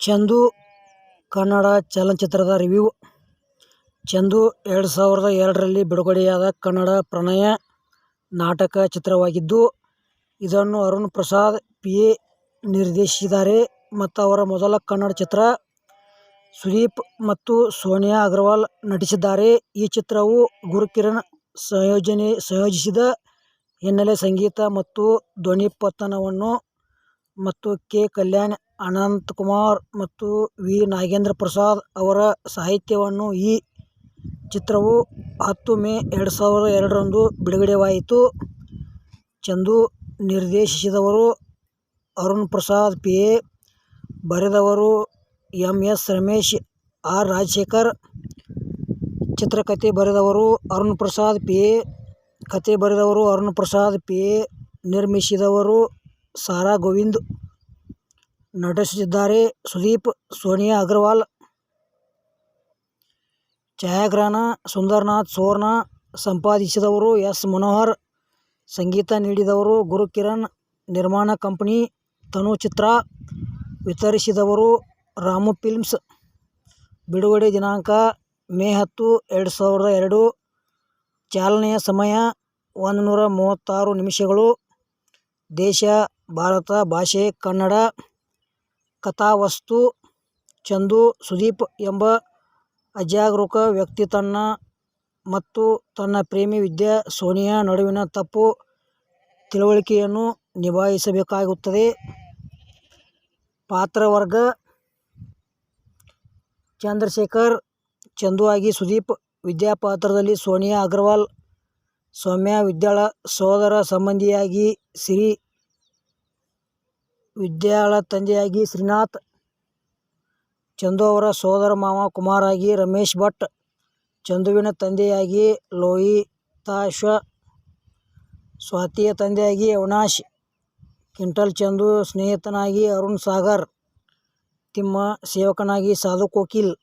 ಚಂದು ಕನ್ನಡ ಚಲನಚಿತ್ರದ ರಿವ್ಯೂ ಚಂದು ಎರಡು ಸಾವಿರದ ಎರಡರಲ್ಲಿ ಬಿಡುಗಡೆಯಾದ ಕನ್ನಡ ಪ್ರಣಯ ನಾಟಕ ಚಿತ್ರವಾಗಿದ್ದು, ಇದನ್ನು ಅರುಣ್ ಪ್ರಸಾದ್ ಪಿ. ಎ. ನಿರ್ದೇಶಿಸಿದ್ದಾರೆ ಮತ್ತು ಅವರ ಮೊದಲ ಕನ್ನಡ ಚಿತ್ರ. ಸುದೀಪ್ ಮತ್ತು ಸೋನಿಯಾ ಅಗರ್ವಾಲ್ ನಟಿಸಿದ್ದಾರೆ. ಈ ಚಿತ್ರವು ಗುರುಕಿರಣ್ ಸಂಯೋಜನೆ ಸಂಯೋಜಿಸಿದ ಹಿನ್ನೆಲೆ ಸಂಗೀತ ಮತ್ತು ಧ್ವನಿಪಥವನ್ನು ಮತ್ತು ಕೆ. ಕಲ್ಯಾಣ್, ಅನಂತಕುಮಾರ್ ಮತ್ತು ವಿ. ನಾಗೇಂದ್ರ ಪ್ರಸಾದ್ ಅವರ ಸಾಹಿತ್ಯವನ್ನು. ಈ ಚಿತ್ರವು ಹತ್ತು ಮೇ ಎರಡು ಸಾವಿರದ ಎರಡರಂದು ಬಿಡುಗಡೆಯಾಯಿತು. ಚಂದು ನಿರ್ದೇಶಿಸಿದವರು ಅರುಣ್ ಪ್ರಸಾದ್ ಪಿ. ಎ. ಬರೆದವರು M. S. Ramesh, R. Rajashekar. ಚಿತ್ರಕಥೆ ಬರೆದವರು ಅರುಣ್ ಪ್ರಸಾದ್ ಪಿ. ಎ. ಕಥೆ ಬರೆದವರು ಅರುಣ್ ಪ್ರಸಾದ್ ಪಿ. ಎ. ನಿರ್ಮಿಸಿದವರು ಸಾರಾ ಗೋವಿಂದ್. ನಟಿಸುತ್ತಿದ್ದಾರೆ ಸುದೀಪ್, ಸೋನಿಯಾ ಅಗರ್ವಾಲ್. ಛಾಯಾಗ್ರಹಣ ಸುಂದರ್ನಾಥ್ ಸುವರ್ಣ. ಸಂಪಾದಿಸಿದವರು ಎಸ್. ಮನೋಹರ್. ಸಂಗೀತ ನೀಡಿದವರು ಗುರುಕಿರಣ್. ನಿರ್ಮಾಣ ಕಂಪನಿ ತನು ಚಿತ್ರ ವಿತರಿಸಿದವರು ರಾಮು ಫಿಲ್ಮ್ಸ್. ಬಿಡುಗಡೆ ದಿನಾಂಕ ಮೇ ಹತ್ತು, ಎರಡು ಸಾವಿರದ ಎರಡು. ಚಾಲನೆಯ ಸಮಯ ಒಂದುನೂರ ಮೂವತ್ತಾರು ನಿಮಿಷಗಳು. ದೇಶ ಭಾರತ ಭಾಷೆ ಕನ್ನಡ. ಕಥಾವಸ್ತು ಚಂದು, ಸುದೀಪ್ ಎಂಬ ಅಜಾಗರೂಕ ವ್ಯಕ್ತಿ ತನ್ನ ಮತ್ತು ತನ್ನ ಪ್ರೇಮಿ ವಿದ್ಯಾ ಸೋನಿಯಾ ನಡುವಿನ ತಪ್ಪು ತಿಳುವಳಿಕೆಯನ್ನು ನಿಭಾಯಿಸಬೇಕಾಗುತ್ತದೆ. ಪಾತ್ರವರ್ಗ ಚಂದ್ರಶೇಖರ್ ಚಂದು ಆಗಿ ಸುದೀಪ್, ವಿದ್ಯಾ ಪಾತ್ರದಲ್ಲಿ ಸೋನಿಯಾ ಅಗರ್ವಾಲ್, ಸೌಮ್ಯ ವಿದ್ಯಾಳ ಸೋದರ ಸಂಬಂಧಿಯಾಗಿ ಸಿರಿ, ವಿದ್ಯಾಳ ತಂದೆಯಾಗಿ ಶ್ರೀನಾಥ್, ಚಂದು ಅವರ ಸೋದರ ಮಾವ ಕುಮಾರಾಗಿ ರಮೇಶ್ ಭಟ್, ಚಂದುವಿನ ತಂದೆಯಾಗಿ ಲೋಹಿತಾಶ್ವ, ಸ್ವಾತಿಯ ತಂದೆಯಾಗಿ ಅವಿನಾಶ್, ಕಿಂಟಲ್ ಚಂದು ಸ್ನೇಹಿತನಾಗಿ ಅರುಣ್ ಸಾಗರ್, ತಿಮ್ಮ ಸೇವಕನಾಗಿ ಸಾಧು ಕೋಕಿಲ್,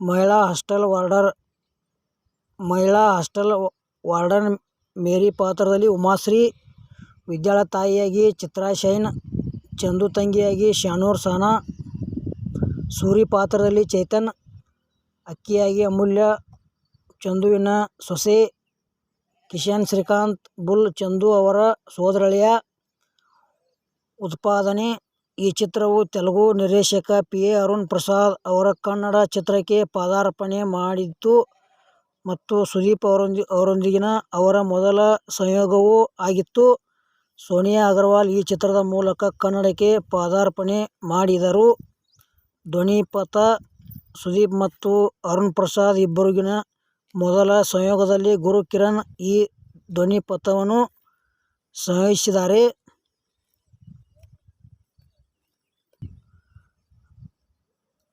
ಮಹಿಳಾ ಹಾಸ್ಟೆಲ್ ವಾರ್ಡನ್ ಮೇರಿ ಪಾತ್ರದಲ್ಲಿ ಉಮಾಶ್ರೀ, ವಿದ್ಯಾಳ ತಾಯಿಯಾಗಿ ಚಿತ್ರಾ ಶೈನ್, ಚಂದು ತಂಗಿಯಾಗಿ ಶಾನೂರ್ ಸಾನಾ ಸೂರಿ ಪಾತ್ರದಲ್ಲಿ ಚೇತನ್, ಅಕ್ಕಿಯಾಗಿ ಅಮೂಲ್ಯ, ಚಂದುವಿನ ಸೊಸೆ ಕಿಶನ್ ಶ್ರೀಕಾಂತ್ ಬುಲ್ ಚಂದು ಅವರ ಸೋದರಳಿಯ. ಉತ್ಪಾದನೆ ಈ ಚಿತ್ರವು ತೆಲುಗು ನಿರ್ದೇಶಕ ಪಿ. ಎ. ಅರುಣ್ ಪ್ರಸಾದ್ ಅವರ ಕನ್ನಡ ಚಿತ್ರಕ್ಕೆ ಪಾದಾರ್ಪಣೆ ಮಾಡಿತ್ತು ಮತ್ತು ಸುದೀಪ್ ಅವರೊಂದಿ ಅವರೊಂದಿಗಿನ ಅವರ ಮೊದಲ ಸಂಯೋಗವೂ ಆಗಿತ್ತು. ಸೋನಿಯಾ ಅಗರ್ವಾಲ್ ಈ ಚಿತ್ರದ ಮೂಲಕ ಕನ್ನಡಕ್ಕೆ ಪಾದಾರ್ಪಣೆ ಮಾಡಿದರು. ಧ್ವನಿಪಥ ಸುದೀಪ್ ಮತ್ತು ಅರುಣ್ ಪ್ರಸಾದ್ ಇಬ್ಬರಿಗಿನ ಮೊದಲ ಸಂಯೋಗದಲ್ಲಿ ಗುರು ಕಿರಣ್ ಈ ಧ್ವನಿಪಥವನ್ನು ಸಂಯೋಜಿಸಿದ್ದಾರೆ.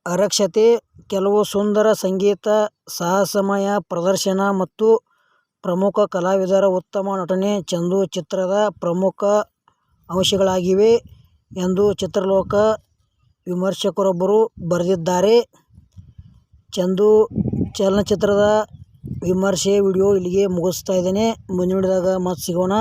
ಅರಕ್ಷತೆ ಕೆಲವು ಸುಂದರ ಸಂಗೀತ, ಸಾಹಸಮಯ ಪ್ರದರ್ಶನ ಮತ್ತು ಪ್ರಮುಖ ಕಲಾವಿದರ ಉತ್ತಮ ನಟನೆ ಚಂದು ಚಿತ್ರದ ಪ್ರಮುಖ ಅಂಶಗಳಾಗಿವೆ ಎಂದು ಚಿತ್ರಲೋಕ ವಿಮರ್ಶಕರೊಬ್ಬರು ಬರೆದಿದ್ದಾರೆ. ಚಂದು ಚಲನಚಿತ್ರದ ವಿಮರ್ಶೆ ವಿಡಿಯೋ ಇಲ್ಲಿಗೆ ಮುಗಿಸ್ತಾ ಇದ್ದೇನೆ. ಮುಂದಿನ ವಿಡಿಯೋದಾಗ ಮತ್ತೆ ಸಿಗೋಣ.